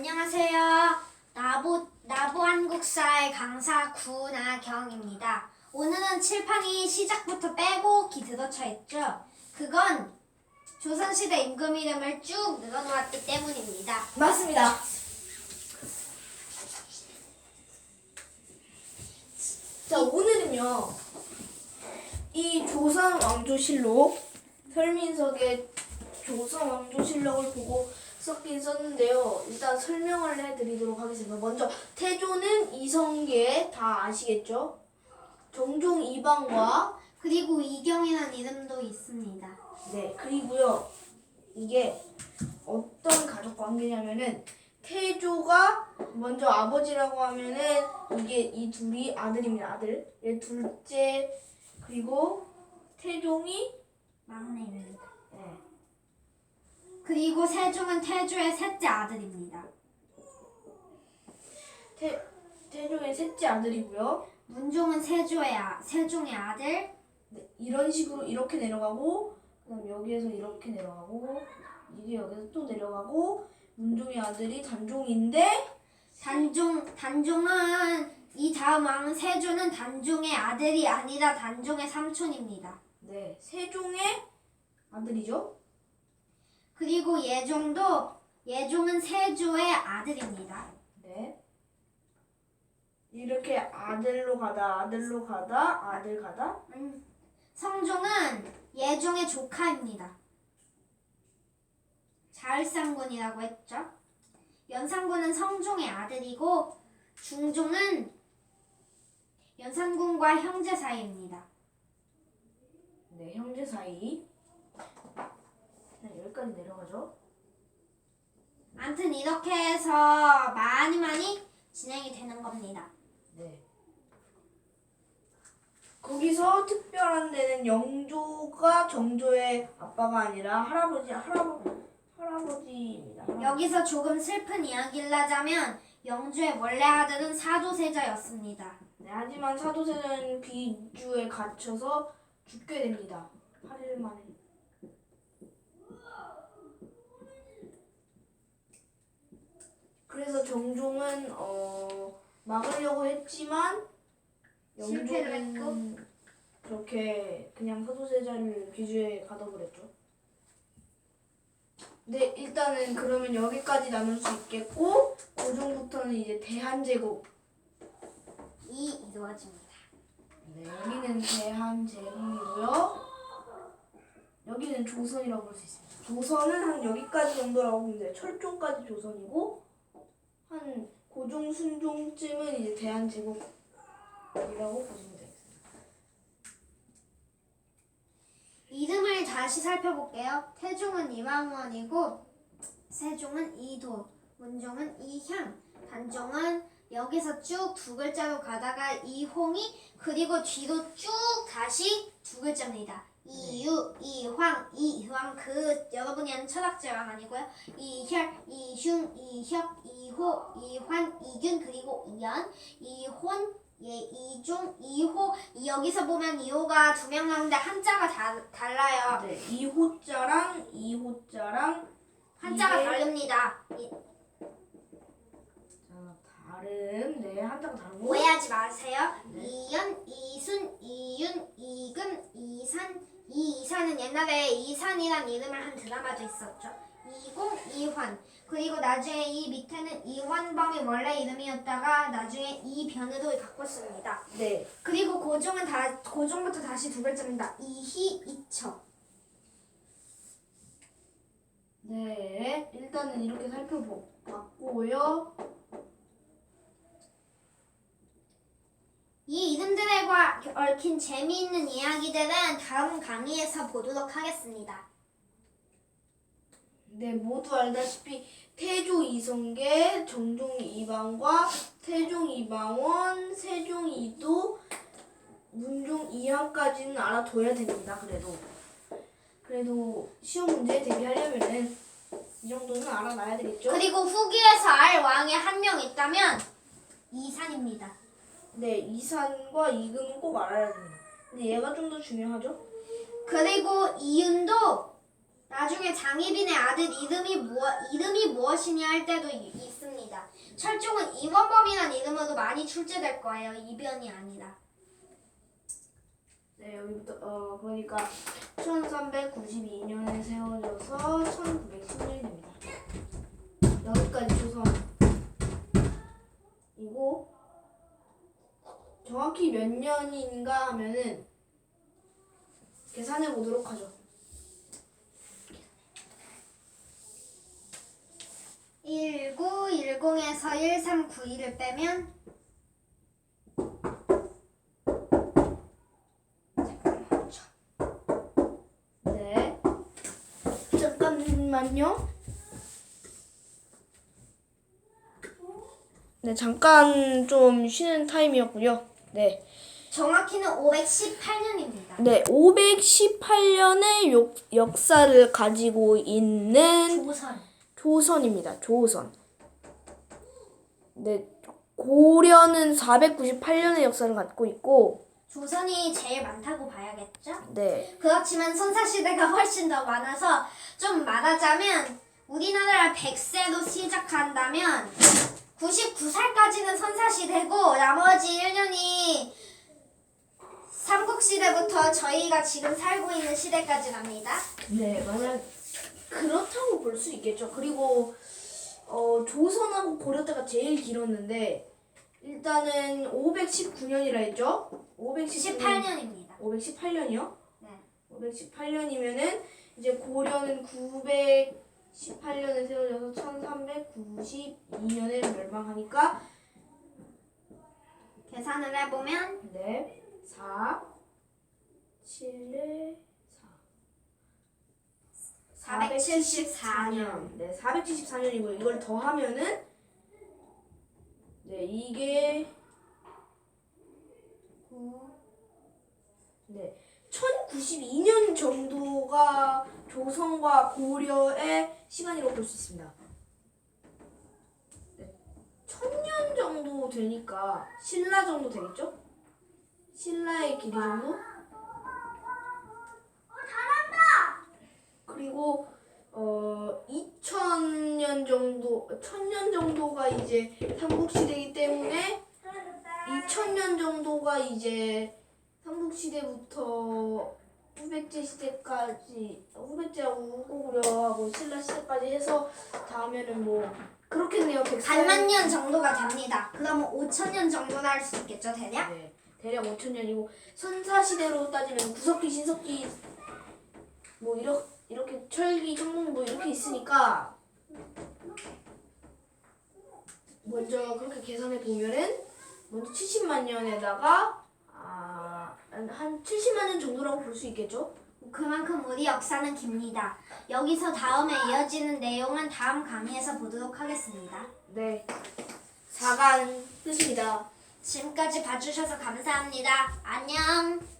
안녕하세요. 나보 나보 한국사의 강사 구나경입니다. 오늘은 칠판이 시작부터 빼곡히 들어쳐 있죠. 그건 조선시대 임금 이름을 쭉 늘어놓았기 때문입니다. 맞습니다. 자, 오늘은요. 이 조선 왕조실록 설민석의 조선 왕조실록을 보고 썼긴 썼는데요. 일단 설명을 해드리도록 하겠습니다. 먼저 태조는 이성계 다 아시겠죠? 정종 이방과 그리고 이경이라는 이름도 있습니다. 네, 그리고요. 이게 어떤 가족 관계냐면은 태조가 먼저 아버지라고 하면은 이게 이 둘이 아들입니다. 아들. 얘 둘째 그리고 태종이 막내입니다. 네. 그리고 세종은 태조의 셋째 아들입니다. 태 태종의 셋째 아들이고요. 문종은 세조의 아, 세종의 아들. 네, 이런 식으로 이렇게 내려가고 그다음 여기에서 이렇게 내려가고 이게 여기서 또 내려가고 문종의 아들이 단종인데 단종 단종은 이 다음 왕 세조는 단종의 아들이 아니라 단종의 삼촌입니다. 네 세종의 아들이죠. 그리고 예종도 예종은 세조의 아들입니다. 네. 이렇게 아들로 가다 아들로 가다 아들 가다 음, 성종은 예종의 조카입니다. 자을상군이라고 했죠. 연산군은 성종의 아들이고 중종은 연산군과 형제 사이입니다. 네 형제 사이 네, 여기까지 내려가죠 아무튼 이렇게 해서 많이 많이 진행이 되는 겁니다. 네 거기서 특별한 데는 영조가 정조의 아빠가 아니라 할아버지 할아버 할아버지입니다 할아버지. 여기서 조금 슬픈 이야기를 하자면 영주의 원래 아들은 사도세자였습니다. 네, 하지만 사도세자는 비주에 갇혀서 죽게 됩니다 8일 만에 그래서 정종은 어 막으려고 했지만 실패를 영종은 그렇게 그냥 사도세자를 비주에 가둬버렸죠. 네 일단은 그러면 여기까지 나눌 수 있겠고 고종부터는 이제 대한제국 이 이루어집니다. 네, 여기는 대한제국이고요. 여기는 조선이라고 볼 수 있습니다. 조선은 한 여기까지 정도라고 보면 돼요. 철종까지 조선이고 한 고종 순종쯤은 이제 대한제국이라고 보시면 되겠습니다. 이름을 다시 살펴볼게요. 태종은 이왕원이고 세종은 이도, 문종은 이향, 단종은 여기서 쭉 두 글자로 가다가 이홍이 그리고 뒤로 쭉 다시 두 글자입니다. 이유, 이황, 이황 그 여러분이 아는 철학자랑 아니고요. 이혈, 이흉, 이혁, 이호, 이환, 이균 그리고 이연, 이혼, 예, 이종, 이호 이 여기서 보면 이호가 두 명 나오는데 한자가 다, 달라요. 네, 이호자랑 이호자랑 한자가 이게- 다릅니다. 이- 자, 다른 네 한자가 다르고 오해하지 마세요. 네. 이연, 이순, 이윤, 이금, 이산. 이 이산은 옛날에 이산이란 이름을 한 드라마도 있었죠. 이공, 이환. 그리고 나중에 이 밑에는 이환범이 원래 이름이었다가 나중에 이변으로 바꿨습니다. 네, 그리고 고종은 다 고종부터 다시 두 글자입니다. 이희, 이처. 네 일단은 이렇게 살펴봤고요. 이 이름들과 얽힌 재미있는 이야기들은 다음 강의에서 보도록 하겠습니다. 네, 모두 알다시피 태조 이성계, 정종 이방과 태종 이방원, 세종 이도, 문종 이항까지는 알아둬야 됩니다. 그래도 그래도 시험 문제에 대비하려면은 이 정도는 알아놔야 되겠죠? 그리고 후기에서 알 왕이 한 명 있다면 이산입니다. 네, 이산과 이금은 꼭 알아야 됩니다. 근데 얘가 좀 더 중요하죠? 그리고 이윤도 나중에 장희빈의 아들 이름이 무엇 이름이 무엇이냐 할 때도 이- 있습니다. 철종은 이원범이란 이름으로 많이 출제될 거예요. 이변이 아니라. 네, 여기부터 어 그러니까 1392년에 세워져서 1910년입니다. 여기까지 조선 이고 정확히 몇 년인가 하면은 계산해 보도록 하죠. 1910에서 1391을 빼면 네. 잠깐만요. 네, 잠깐 좀 쉬는 타임이었고요. 네. 정확히는 518년입니다. 네, 518년의 역, 역사를 가지고 있는 조선. 조선입니다. 조선. 네, 고려는 498년의 역사를 갖고 있고, 조선이 제일 많다고 봐야겠죠? 네, 그렇지만 선사시대가 훨씬 더 많아서 좀 말하자면 우리나라 100세로 시작한다면 99살까지는 선사시대고 나머지 1년이 삼국시대부터 저희가 지금 살고 있는 시대까지 납니다. 네, 만약 그렇다고 볼 수 있겠죠. 그리고 어, 조선하고 고려 때가 제일 길었는데 일단은 519년이라 했죠. 519년. 18년입니다. 518년이요? 네. 518년이면은 이제 고려는 918년에 세워져서 1392년에 멸망하니까 계산을 해보면 네, 4 7에 4 474 년. 네, 474년이고 이걸 더하면은 네, 이게 네, 1092년 정도가 조선과 고려의 시간이라고 볼 수 있습니다. 네, 1000년 정도 되니까 신라 정도 되겠죠? 신라의 길이 정도? 그리고 어 2000년 정도 1000년 정도가 이제 삼국시대이기 때문에 2000년 정도가 이제 삼국시대부터 후백제 시대까지 후백제하고 우고구려하고 신라 시대까지 해서 다 하면은 뭐 그렇겠네요. 100살. 반만 년 정도가 됩니다. 그러면 5천 년 정도나 할 수 있겠죠, 대략? 네, 대략 5천 년이고 선사 시대로 따지면 구석기, 신석기 뭐 이렇게 이렇게 철기, 청동 뭐 이렇게 있으니까 먼저 그렇게 계산해 보면은 먼저 70만 년에다가 아, 한 70만 년 정도라고 볼 수 있겠죠? 그만큼 우리 역사는 깁니다. 여기서 다음에 이어지는 내용은 다음 강의에서 보도록 하겠습니다. 네. 4간 끝입니다. 지금까지 봐주셔서 감사합니다. 안녕!